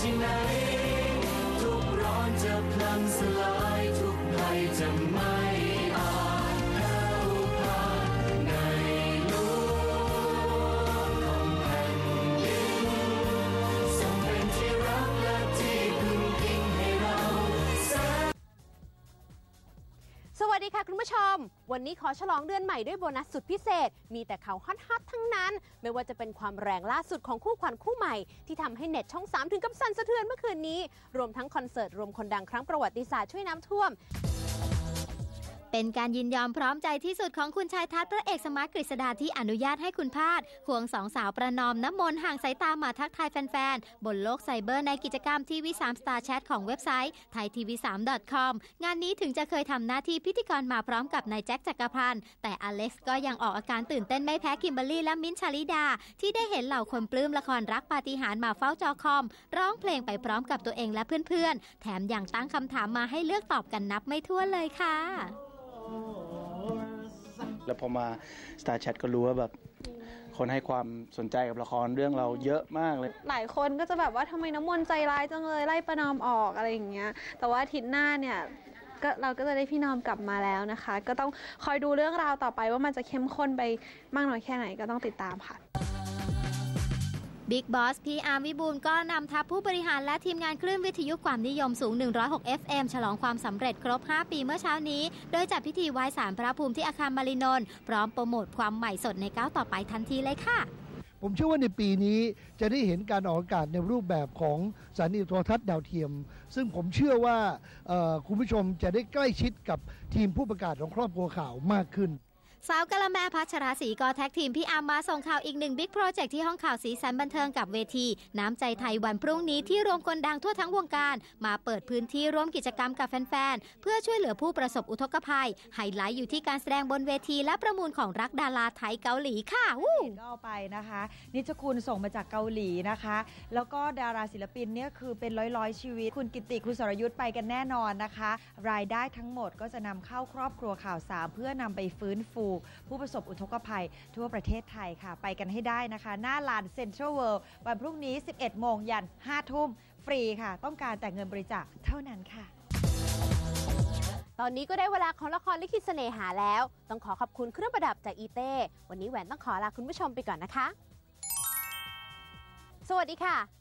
tonight. ดีค่ะคุณผู้ชม วันนี้ขอฉลองเดือนใหม่ด้วยโบนัสสุดพิเศษ มีแต่ข่าวฮอตๆทั้งนั้น ไม่ว่าจะเป็นความแรงล่าสุดของคู่ขวัญคู่ใหม่ ที่ทำให้เน็ตช่อง 3 ถึงกับสั่นสะเทือนเมื่อคืนนี้ รวมทั้งคอนเสิร์ตรวมคนดังครั้งประวัติศาสตร์ช่วยน้ำท่วม เป็นการยินยอมพร้อมใจที่สุดของคุณชายทัศน์พระเอกสมาร์ทกฤษดาที่อนุญาตให้คุณพาดควงสองสาวประนอมน้ำมนต์ห่างสายตามาทักทายแฟนๆ บนโลกไซเบอร์ในกิจกรรมทีวี3 Star Chat ของเว็บไซต์ไทยทีวี3 com งานนี้ถึงจะเคยทำหน้าที่พิธีกรมาพร้อมกับนายแจ็คจักรพันธ์แต่อเล็กซ์ก็ยังออกอาการตื่นเต้นไม่แพ้คิมเบอรรี่และมิ้นชาลิดา ที่ได้เห็นเหล่าคนปลื้มละครรักปาฏิหาริย์มาเฝ้าจอคอม ร้องเพลงไปพร้อมกับตัวเองและเพื่อนๆ แถมยังตั้งคำถามมาให้เลือกตอบกันนับไม่ถ้วนเลยค่ะ แล้วพอมา Star Chat ก็รู้ว่าแบบ คนให้ความสนใจกับละครเรื่องเราเยอะมากเลย หลายคนก็จะแบบว่าทำไมน้ำมนต์ใจร้ายจังเลยไล่ประนอมออกอะไรอย่างเงี้ย แต่ว่าอาทิตย์หน้าเนี่ยก็เราก็จะได้พี่นอมกลับมาแล้วนะคะ ก็ต้องคอยดูเรื่องราวต่อไปว่ามันจะเข้มข้นไปมากน้อยแค่ไหนก็ต้องติดตามค่ะ บิ๊กบอสพีอาร์วิบูลก็นำทัพผู้บริหารและทีมงานคลื่นวิทยุความนิยมสูง 106 FM ฉลองความสำเร็จครบ 5 ปีเมื่อเช้านี้ โดยจัดพิธีไหว้สารพระภูมิที่อาคารมารินน์พร้อมโปรโมทความใหม่สดในก้าวต่อไปทันทีเลยค่ะ ผมเชื่อว่าในปีนี้จะได้เห็นการออกอากาศในรูปแบบของสถานีโทรทัศน์ดาวเทียม ซึ่งผมเชื่อว่าคุณผู้ชมจะได้ใกล้ชิดกับทีมผู้ประกาศของครอบครัวข่าวมากขึ้น สาวกะละแมพัชราศรีก็แท็กทีมพี่อาร์มมาส่งข่าวอีกหนึ่งบิ๊กโปรเจกต์ที่ห้องข่าวสีสันบันเทิงกับเวที น้ำใจไทยวันพรุ่งนี้ที่รวมคนดังทั่วทั้งวงการ มาเปิดพื้นที่ร่วมกิจกรรมกับแฟนๆ เพื่อช่วยเหลือผู้ประสบอุทกภัย ไฮไลท์อยู่ที่การแสดงบนเวทีและประมูลของรักดาราไทยเกาหลีค่ะวู้ก็เอาไปนะคะ นิชคุณส่งมาจากเกาหลีนะคะ แล้วก็ดาราศิลปินเนี่ยคือเป็นร้อยร้อยๆชีวิต คุณกิติคุณสรยุทธ์ไปกันแน่นอนนะคะ รายได้ทั้งหมดก็จะนำเข้าครอบครัวข่าวสามเพื่อนำไปฟื้นฟูผู้ประสบอุทกภัยทั่วประเทศไทยค่ะ ไปกันให้ได้นะคะ หน้าลานเซ็นทรัลเวิลด์วันพรุ่งนี้ 11 โมงยัน 5 ทุ่ม ฟรีค่ะ ต้องการแต่เงินบริจาคเท่านั้นค่ะ ตอนนี้ก็ได้เวลาของละครลิขิตเสน่หาแล้ว ต้องขอขอบคุณเครื่องประดับจากอีเต้วันนี้แหวนต้องขอลาคุณผู้ชมไปก่อนนะคะ สวัสดีค่ะ